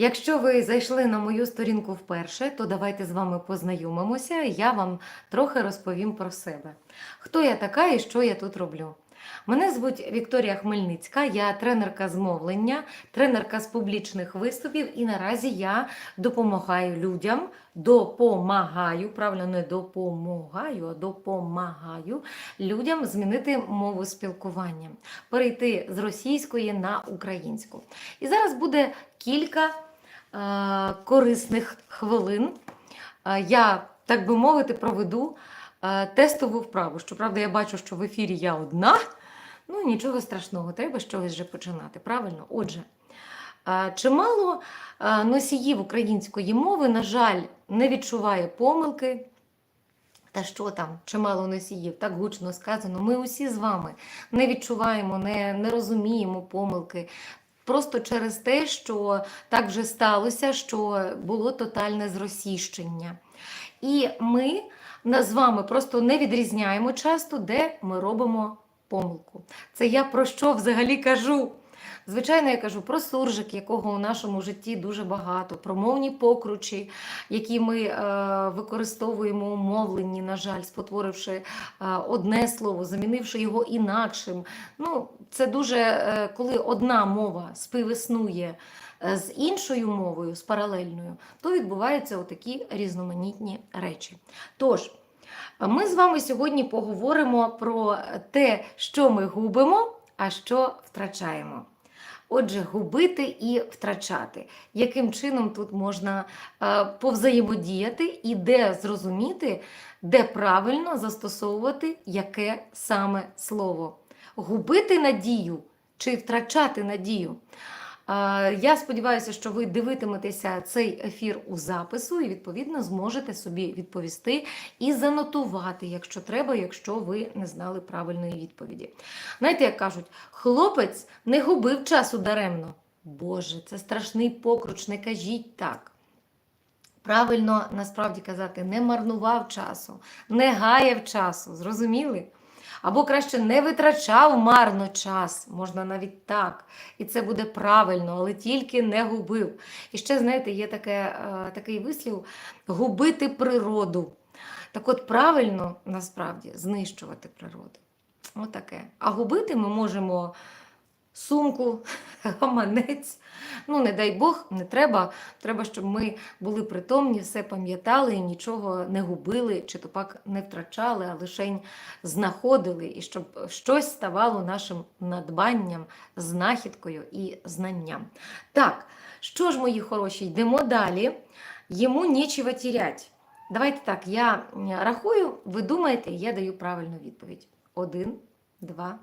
Якщо ви зайшли на мою сторінку вперше, то давайте з вами познайомимося, я вам трохи розповім про себе. Хто я така і що я тут роблю? Мене звуть Вікторія Хмельницька, я тренерка з мовлення, тренерка з публічних виступів, і наразі я допомагаю людям, допомагаю, правильно, не допомагаю, а допомагаю людям змінити мову спілкування, перейти з російської на українську. І зараз буде кілька корисних хвилин. Е, я, так би мовити, проведу е, тестову вправу. Щоправда, я бачу, що в ефірі я одна. Ну, нічого страшного, треба з чогось вже починати. Правильно? Отже, е, чимало е, носіїв української мови, на жаль, не відчуває помилки. Та що там, чимало носіїв, так гучно сказано. Ми усі з вами не відчуваємо, не, не розуміємо помилки. Просто через те, що так вже сталося, що було тотальне зросійщення. І ми з вами просто не відрізняємо часто, де ми робимо помилку. Це я про що взагалі кажу? Звичайно, я кажу про суржик, якого у нашому житті дуже багато, про мовні покручі, які ми е, використовуємо у мовленні, на жаль, спотворивши е, одне слово, замінивши його інакшим. Ну, це дуже, е, коли одна мова співіснує е, з іншою мовою, з паралельною, то відбуваються отакі різноманітні речі. Тож, ми з вами сьогодні поговоримо про те, що ми губимо, а що втрачаємо. Отже, губити і втрачати. Яким чином тут можна е, повзаємодіяти і де зрозуміти, де правильно застосовувати яке саме слово. Губити надію чи втрачати надію. Я сподіваюся, що ви дивитиметеся цей ефір у запису і, відповідно, зможете собі відповісти і занотувати, якщо треба, якщо ви не знали правильної відповіді. Знаєте, як кажуть, хлопець не губив часу даремно. Боже, це страшний покруч, не кажіть так. Правильно насправді казати, не марнував часу, не гаяв часу, зрозуміли? Або краще не витрачав марно час, можна навіть так. І це буде правильно, але тільки не губив. І ще, знаєте, є таке, е, такий вислів губити природу. Так от правильно насправді знищувати природу. Отаке. А губити ми можемо сумку, гаманець. Ну, не дай Бог, не треба. Треба, щоб ми були притомні, все пам'ятали і нічого не губили, чи то пак не втрачали, а лише знаходили, і щоб щось ставало нашим надбанням, знахідкою і знанням. Так, що ж, мої хороші, йдемо далі. Йому нічого тірять. Давайте так, я рахую, ви думаєте, я даю правильну відповідь. Один, два,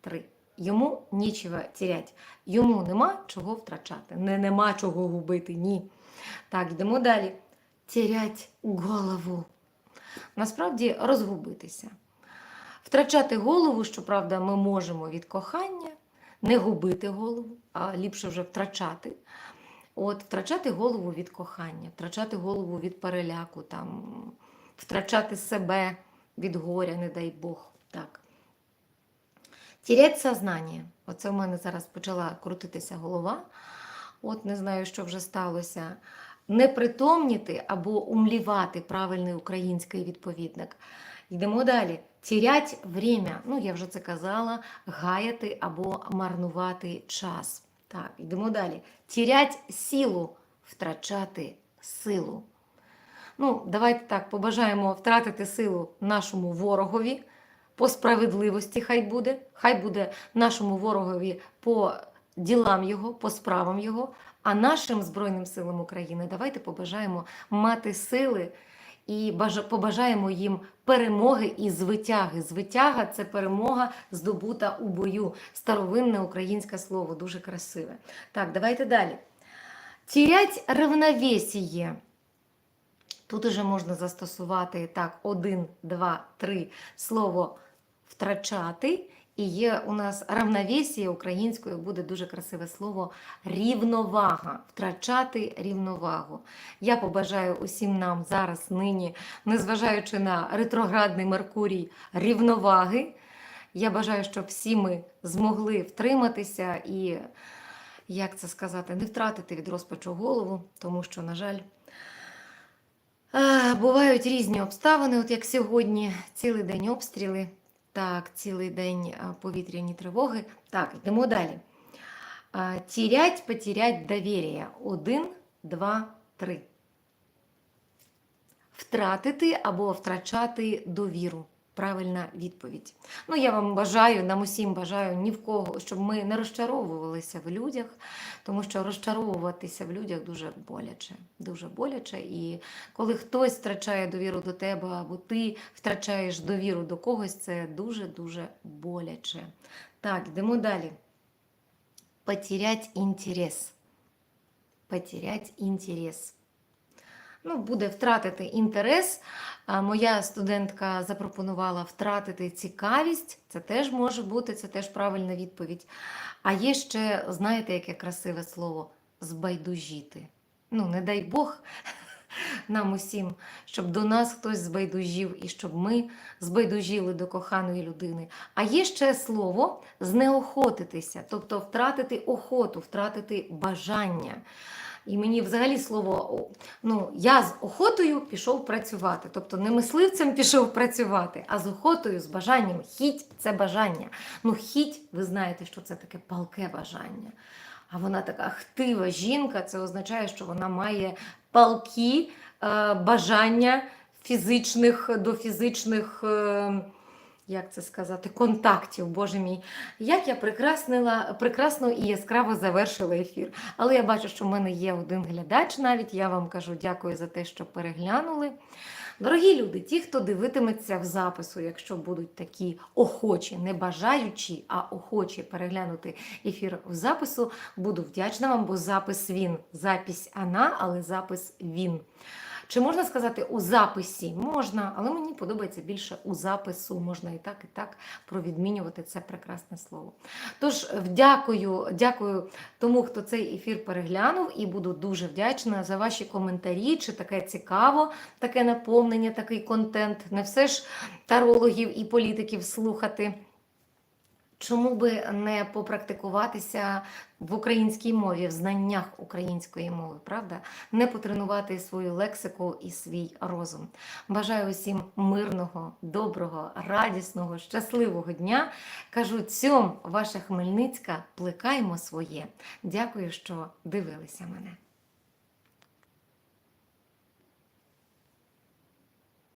три. Йому нічого тірять. Йому нема чого втрачати. Не нема чого губити. Ні. Так, йдемо далі. Тірять голову. Насправді розгубитися. Втрачати голову, щоправда, ми можемо від кохання, не губити голову, а ліпше вже втрачати. От, втрачати голову від кохання, втрачати голову від переляку, там, втрачати себе від горя, не дай Бог. Так. Тірять сознання. Оце в мене зараз почала крутитися голова. От не знаю, що вже сталося. Не притомніти або умлівати правильний український відповідник. Йдемо далі. Тірять время. Ну, я вже це казала, гаяти або марнувати час. Так, йдемо далі. Тірять силу, втрачати силу. Ну, давайте так, побажаємо втратити силу нашому ворогові по справедливості, хай буде. Хай буде нашому ворогові по ділам його, по справам його. А нашим Збройним силам України давайте побажаємо мати сили і побажаємо їм перемоги і звитяги. Звитяга це перемога, здобута у бою. Старовинне українське слово, дуже красиве. Так, давайте далі. Тірять равновесіє. Тут уже можна застосувати так, один, два, три слово втрачати. І є у нас равновесіє українською буде дуже красиве слово рівновага. Втрачати рівновагу. Я побажаю усім нам зараз, нині, незважаючи на ретроградний Меркурій, рівноваги. Я бажаю, щоб всі ми змогли втриматися і як це сказати, не втратити від розпачу голову, тому що, на жаль, е, бувають різні обставини, от як сьогодні, цілий день обстріли, так, цілий день е, повітряні тривоги. Так, йдемо далі. Е, Тірять, потерять довір'я. Один, два, три. Втратити або втрачати довіру. Правильна відповідь. Ну, я вам бажаю, нам усім бажаю ні в кого, щоб ми не розчаровувалися в людях, тому що розчаровуватися в людях дуже боляче. Дуже боляче. І коли хтось втрачає довіру до тебе, або ти втрачаєш довіру до когось, це дуже-дуже боляче. Так, йдемо далі. Потерять інтерес. Потерять інтерес. Ну, буде втратити інтерес. Моя студентка запропонувала втратити цікавість. Це теж може бути, це теж правильна відповідь. А є ще, знаєте, яке красиве слово збайдужіти. Ну, не дай Бог нам усім, щоб до нас хтось збайдужів і щоб ми збайдужіли до коханої людини. А є ще слово знеохотитися, тобто втратити охоту, втратити бажання. І мені взагалі слово, ну, я з охотою пішов працювати. Тобто не мисливцем пішов працювати, а з охотою, з бажанням. Хіть це бажання. Ну, хіть, ви знаєте, що це таке палке бажання. А вона така хтива жінка, це означає, що вона має палкі е, бажання фізичних до фізичних. Е, як це сказати, контактів, Боже мій. Як я прикраснила, прекрасно і яскраво завершила ефір. Але я бачу, що в мене є один глядач навіть. Я вам кажу дякую за те, що переглянули. Дорогі люди, ті, хто дивитиметься в запису, якщо будуть такі охочі, не бажаючі, а охочі переглянути ефір в запису, буду вдячна вам, бо запис він. Запись вона, але запис він. Чи можна сказати у записі? Можна, але мені подобається більше у запису. Можна і так, і так провідмінювати це прекрасне слово. Тож, дякую, дякую тому, хто цей ефір переглянув, і буду дуже вдячна за ваші коментарі. Чи таке цікаво, таке наповнення, такий контент. Не все ж тарологів і політиків слухати. Чому би не попрактикуватися в українській мові, в знаннях української мови, правда? Не потренувати свою лексику і свій розум. Бажаю усім мирного, доброго, радісного, щасливого дня. Кажу цьом, ваша Хмельницька, плекаймо своє. Дякую, що дивилися мене.